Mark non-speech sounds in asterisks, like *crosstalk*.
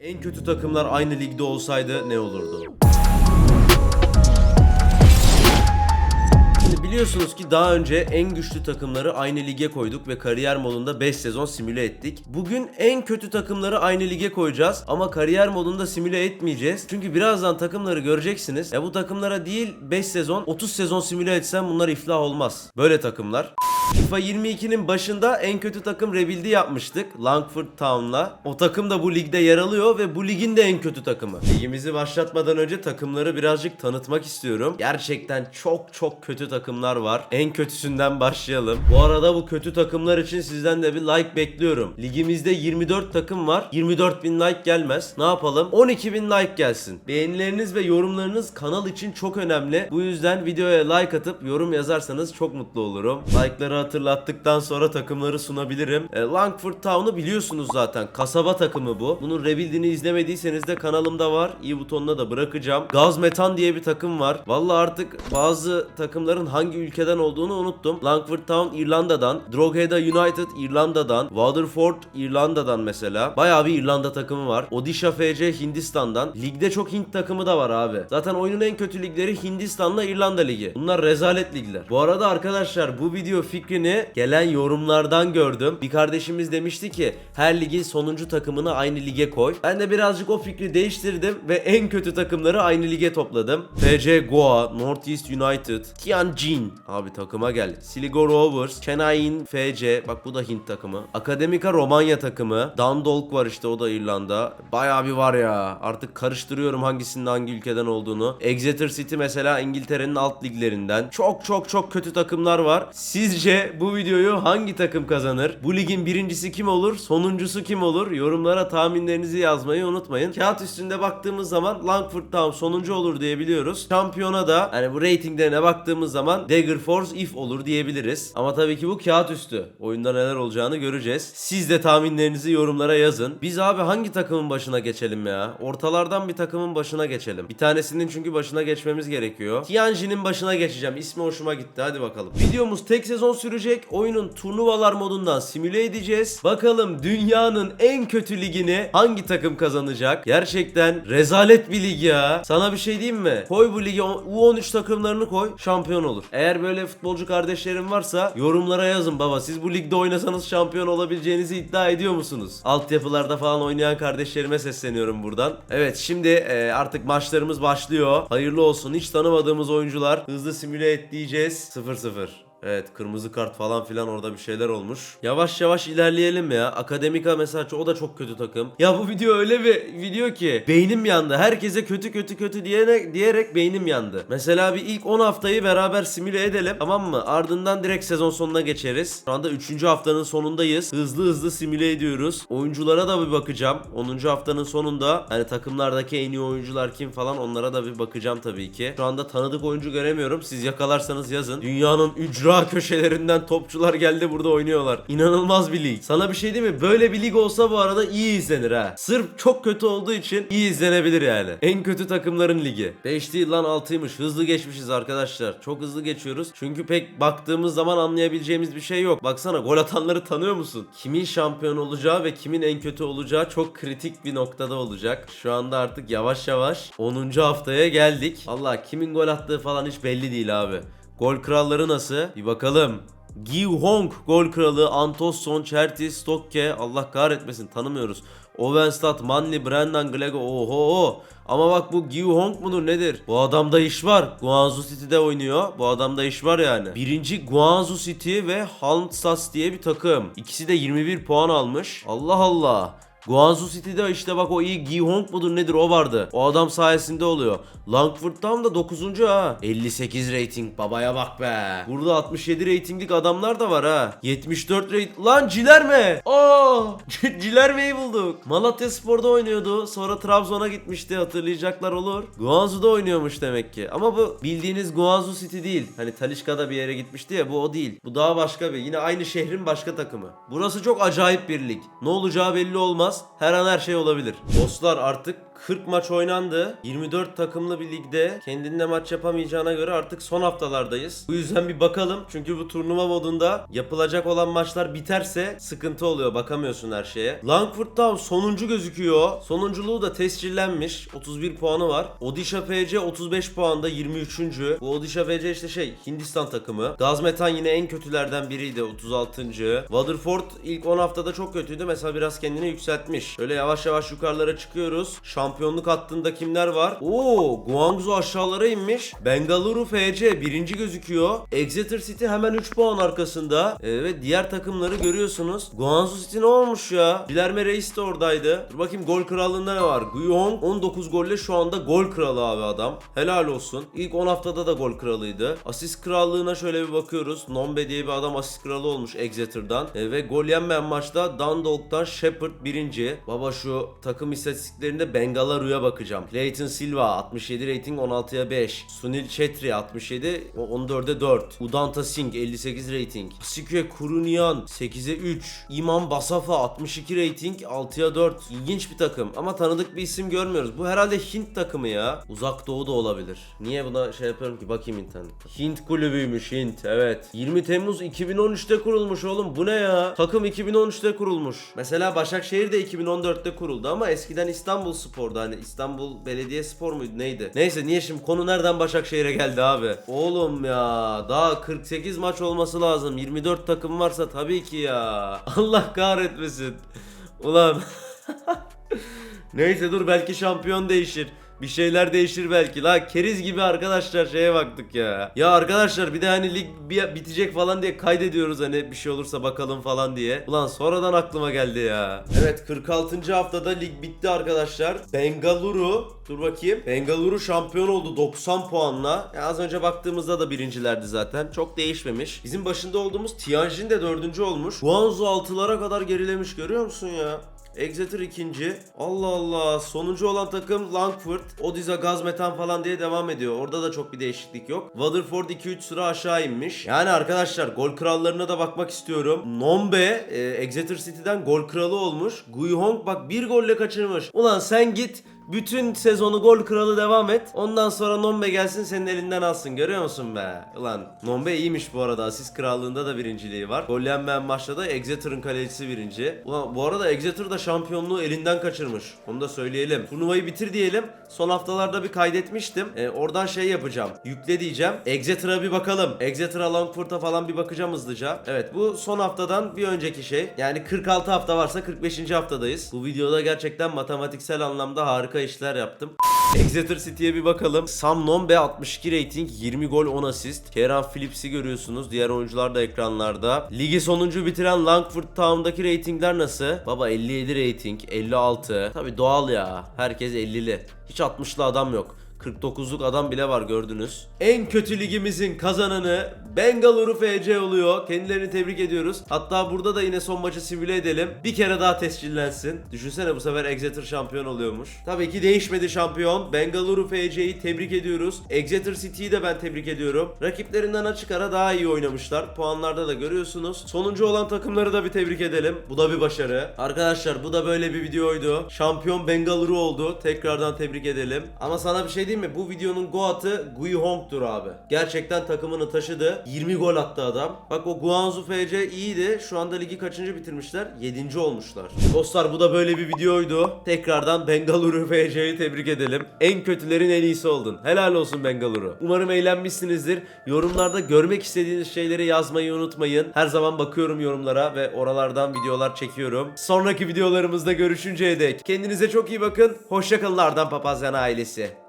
En kötü takımlar aynı ligde olsaydı ne olurdu? Şimdi biliyorsunuz ki daha önce en güçlü takımları aynı lige koyduk ve kariyer modunda 5 sezon simüle ettik. Bugün en kötü takımları aynı lige koyacağız ama kariyer modunda simüle etmeyeceğiz. Çünkü birazdan takımları göreceksiniz. Ya bu takımlara değil 5 sezon 30 sezon simüle etsem bunlar iflah olmaz. Böyle takımlar. FIFA 22'nin başında en kötü takım rebuild'i yapmıştık Langford Town'la. O takım da bu ligde yer alıyor ve bu ligin de en kötü takımı. Ligimizi başlatmadan önce takımları birazcık tanıtmak istiyorum. Gerçekten çok çok kötü takımlar var. En kötüsünden başlayalım. Bu arada bu kötü takımlar için sizden de bir like bekliyorum. Ligimizde 24 takım var. 24 bin like gelmez. Ne yapalım? 12 bin like gelsin. Beğenileriniz ve yorumlarınız kanal için çok önemli. Bu yüzden videoya like atıp yorum yazarsanız çok mutlu olurum. Like'ları hatırlattıktan sonra takımları sunabilirim. E, Langford Town'u biliyorsunuz zaten. Kasaba takımı bu. Bunun rebuild'ini izlemediyseniz de kanalımda var. İyi butonuna da bırakacağım. Gaz Metan diye bir takım var. Vallahi artık bazı takımların hangi ülkeden olduğunu unuttum. Langford Town İrlanda'dan. Drogheda United İrlanda'dan. Waterford İrlanda'dan mesela. Bayağı bir İrlanda takımı var. Odisha FC Hindistan'dan. Ligde çok Hint takımı da var abi. Zaten oyunun en kötü ligleri Hindistan'la İrlanda Ligi. Bunlar rezalet ligler. Bu arada arkadaşlar bu video fikrini gelen yorumlardan gördüm. Bir kardeşimiz demişti ki her ligin sonuncu takımını aynı lige koy. Ben de birazcık o fikri değiştirdim ve en kötü takımları aynı lige topladım. FC Goa, Northeast United, Tianjin abi takıma gel. Sligo Rovers, Chennai'in FC bak bu da Hint takımı. Akademika Romanya takımı. Dundalk var işte o da İrlanda. Bayağı bir var ya. Artık karıştırıyorum hangisinin hangi ülkeden olduğunu. Exeter City mesela İngiltere'nin alt liglerinden. Çok çok çok kötü takımlar var. Sizce bu videoyu hangi takım kazanır? Bu ligin birincisi kim olur? Sonuncusu kim olur? Yorumlara tahminlerinizi yazmayı unutmayın. Kağıt üstünde baktığımız zaman Langford Town sonuncu olur diyebiliyoruz. Şampiyona da hani bu ratinglerine baktığımız zaman Dagger Force if olur diyebiliriz. Ama tabii ki bu kağıt üstü. Oyunda neler olacağını göreceğiz. Siz de tahminlerinizi yorumlara yazın. Biz abi hangi takımın başına geçelim ya? Ortalardan bir takımın başına geçelim. Bir tanesinin çünkü başına geçmemiz gerekiyor. Tianjin'in başına geçeceğim. İsmi hoşuma gitti. Hadi bakalım. Videomuz tek sezon sürecek. Oyunun turnuvalar modundan simüle edeceğiz. Bakalım dünyanın en kötü ligini hangi takım kazanacak? Gerçekten rezalet bir lig ya. Sana bir şey diyeyim mi? Koy bu ligi U13 takımlarını koy. Şampiyon olur. Eğer böyle futbolcu kardeşlerim varsa yorumlara yazın baba. Siz bu ligde oynasanız şampiyon olabileceğinizi iddia ediyor musunuz? Altyapılarda falan oynayan kardeşlerime sesleniyorum buradan. Evet şimdi e, artık maçlarımız başlıyor. Hayırlı olsun. Hiç tanımadığımız oyuncular hızlı simüle et diyeceğiz. 0-0. Evet kırmızı kart falan filan orada bir şeyler olmuş. Yavaş yavaş ilerleyelim ya. Akademika mesela o da çok kötü takım. Ya bu video öyle bir video ki beynim yandı. Herkese kötü kötü kötü diyerek, diyerek beynim yandı. Mesela bir ilk 10 haftayı beraber simüle edelim tamam mı? Ardından direkt sezon sonuna geçeriz. Şu anda 3. haftanın sonundayız. Hızlı hızlı simüle ediyoruz. Oyunculara da bir bakacağım. 10. haftanın sonunda hani takımlardaki en iyi oyuncular kim falan onlara da bir bakacağım tabii ki. Şu anda tanıdık oyuncu göremiyorum. Siz yakalarsanız yazın. Dünyanın ücra köşelerinden topçular geldi burada oynuyorlar. İnanılmaz bir lig. Sana bir şey değil mi? Böyle bir lig olsa bu arada iyi izlenir ha. Sırf çok kötü olduğu için iyi izlenebilir yani. En kötü takımların ligi. 5 değil lan 6'ymış. Hızlı geçmişiz arkadaşlar. Çok hızlı geçiyoruz. Çünkü pek baktığımız zaman anlayabileceğimiz bir şey yok. Baksana gol atanları tanıyor musun? Kimin şampiyon olacağı ve kimin en kötü olacağı çok kritik bir noktada olacak. Şu anda artık yavaş yavaş 10. haftaya geldik. Allah kimin gol attığı falan hiç belli değil abi. Gol kralları nasıl? Bir bakalım. Gi Hong gol kralı, Antosson, Cherty, Stokke Allah kahretmesin tanımıyoruz. Ovenstad, Manli, Brendan, Glego oho ama bak bu Gi Hong mudur nedir? Bu adamda iş var. Guangzhou City'de oynuyor. Bu adamda iş var yani. Birinci Guangzhou City ve Hansas diye bir takım. İkisi de 21 puan almış. Allah Allah. Guangzhou City'de işte bak o iyi Gi Hong mudur nedir o vardı. O adam sayesinde oluyor. Langford Town da 9. ha. 58 rating babaya bak be. Burada 67 ratinglik adamlar da var ha. 74 rate... Lan Cilerme. Aa! *laughs* Cilerme'yi bulduk. Malatya Spor'da oynuyordu. Sonra Trabzon'a gitmişti hatırlayacaklar olur. Guangzhou'da oynuyormuş demek ki. Ama bu bildiğiniz Guangzhou City değil. Hani Talişka'da bir yere gitmişti ya bu o değil. Bu daha başka bir. Yine aynı şehrin başka takımı. Burası çok acayip bir lig. Ne olacağı belli olmaz. Olmaz. Her an her şey olabilir. Dostlar artık 40 maç oynandı. 24 takımlı bir ligde kendinde maç yapamayacağına göre artık son haftalardayız. Bu yüzden bir bakalım. Çünkü bu turnuva modunda yapılacak olan maçlar biterse sıkıntı oluyor. Bakamıyorsun her şeye. Langford Town sonuncu gözüküyor. Sonunculuğu da tescillenmiş. 31 puanı var. Odisha FC 35 puanda 23. Bu Odisha FC işte şey Hindistan takımı. Gazmetan yine en kötülerden biriydi 36. Waterford ilk 10 haftada çok kötüydü. Mesela biraz kendini yükseltmiş. Böyle yavaş yavaş yukarılara çıkıyoruz. Şampiyonluk hattında kimler var? Oo, Guangzhou aşağılara inmiş. Bengaluru FC birinci gözüküyor. Exeter City hemen 3 puan arkasında. Ee, ve diğer takımları görüyorsunuz. Guangzhou City ne olmuş ya? Cilerme Reis de oradaydı. Dur bakayım gol krallığında ne var? Guyong 19 golle şu anda gol kralı abi adam. Helal olsun. İlk 10 haftada da gol kralıydı. Asist krallığına şöyle bir bakıyoruz. Nombe diye bir adam asist kralı olmuş Exeter'dan. Ee, ve gol yenmeyen maçta Dundalk'tan Shepard birinci. Baba şu takım istatistiklerinde Bengalaru'ya bakacağım. Clayton Silva 67 rating 16'ya 5. Sunil Chetri 67 14'e 4. Udanta Singh 58 rating. Sikwe Kurunian 8'e 3. İmam Basafa 62 rating 6'ya 4. İlginç bir takım ama tanıdık bir isim görmüyoruz. Bu herhalde Hint takımı ya. Uzak Doğu da olabilir. Niye buna şey yapıyorum ki bakayım internette. Hint kulübüymüş Hint evet. 20 Temmuz 2013'te kurulmuş oğlum bu ne ya? Takım 2013'te kurulmuş. Mesela Başakşehir de 2014'te kuruldu ama eskiden İstanbul Spor'da hani İstanbul Belediye Spor muydu neydi? Neyse niye şimdi konu nereden Başakşehir'e geldi abi? Oğlum ya daha 48 maç olması lazım. 24 takım varsa tabii ki ya. *laughs* Allah kahretmesin. Ulan. *laughs* Neyse dur belki şampiyon değişir. Bir şeyler değişir belki. La keriz gibi arkadaşlar şeye baktık ya. Ya arkadaşlar bir de hani lig bitecek falan diye kaydediyoruz hani bir şey olursa bakalım falan diye. Ulan sonradan aklıma geldi ya. Evet 46. haftada lig bitti arkadaşlar. Bengaluru dur bakayım. Bengaluru şampiyon oldu 90 puanla. Ya az önce baktığımızda da birincilerdi zaten. Çok değişmemiş. Bizim başında olduğumuz Tianjin de dördüncü olmuş. Guangzhou altılara kadar gerilemiş görüyor musun ya? Exeter ikinci. Allah Allah. Sonuncu olan takım Langford. Odiza Gazmetan falan diye devam ediyor. Orada da çok bir değişiklik yok. Waterford 2-3 sıra aşağı inmiş. Yani arkadaşlar gol krallarına da bakmak istiyorum. Nombe e, Exeter City'den gol kralı olmuş. Guihong bak bir golle kaçırmış. Ulan sen git bütün sezonu gol kralı devam et. Ondan sonra Nombe gelsin senin elinden alsın. Görüyor musun be? Ulan Nombe iyiymiş bu arada. Asist krallığında da birinciliği var. Gol yenmeyen maçta da Exeter'ın kalecisi birinci. Ulan bu arada Exeter da şampiyonluğu elinden kaçırmış. Onu da söyleyelim. Turnuvayı bitir diyelim. Son haftalarda bir kaydetmiştim. Ee, oradan şey yapacağım. Yükle diyeceğim. Exeter'a bir bakalım. Exeter'a Langford'a falan bir bakacağım hızlıca. Evet bu son haftadan bir önceki şey. Yani 46 hafta varsa 45. haftadayız. Bu videoda gerçekten matematiksel anlamda harika işler yaptım. Exeter City'ye bir bakalım. Sam Nombe 62 rating, 20 gol 10 asist. Keran Phillips'i görüyorsunuz. Diğer oyuncular da ekranlarda. Ligi sonuncu bitiren Langford Town'daki ratingler nasıl? Baba 57 rating, 56. Tabi doğal ya. Herkes 50'li. Hiç 60'lı adam yok. 49'luk adam bile var gördünüz. En kötü ligimizin kazananı Bengaluru FC oluyor. Kendilerini tebrik ediyoruz. Hatta burada da yine son maçı simüle edelim. Bir kere daha tescillensin. Düşünsene bu sefer Exeter şampiyon oluyormuş. Tabii ki değişmedi şampiyon. Bengaluru FC'yi tebrik ediyoruz. Exeter City'yi de ben tebrik ediyorum. Rakiplerinden açık ara daha iyi oynamışlar. Puanlarda da görüyorsunuz. Sonuncu olan takımları da bir tebrik edelim. Bu da bir başarı. Arkadaşlar bu da böyle bir videoydu. Şampiyon Bengaluru oldu. Tekrardan tebrik edelim. Ama sana bir şey diyeyim mi? Bu videonun goatı Gui abi. Gerçekten takımını taşıdı. 20 gol attı adam. Bak o Guangzhou FC iyiydi. Şu anda ligi kaçıncı bitirmişler? 7. olmuşlar. Dostlar bu da böyle bir videoydu. Tekrardan Bengaluru FC'yi tebrik edelim. En kötülerin en iyisi oldun. Helal olsun Bengaluru. Umarım eğlenmişsinizdir. Yorumlarda görmek istediğiniz şeyleri yazmayı unutmayın. Her zaman bakıyorum yorumlara ve oralardan videolar çekiyorum. Sonraki videolarımızda görüşünceye dek kendinize çok iyi bakın. Hoşçakalın Ardan Papazyan ailesi.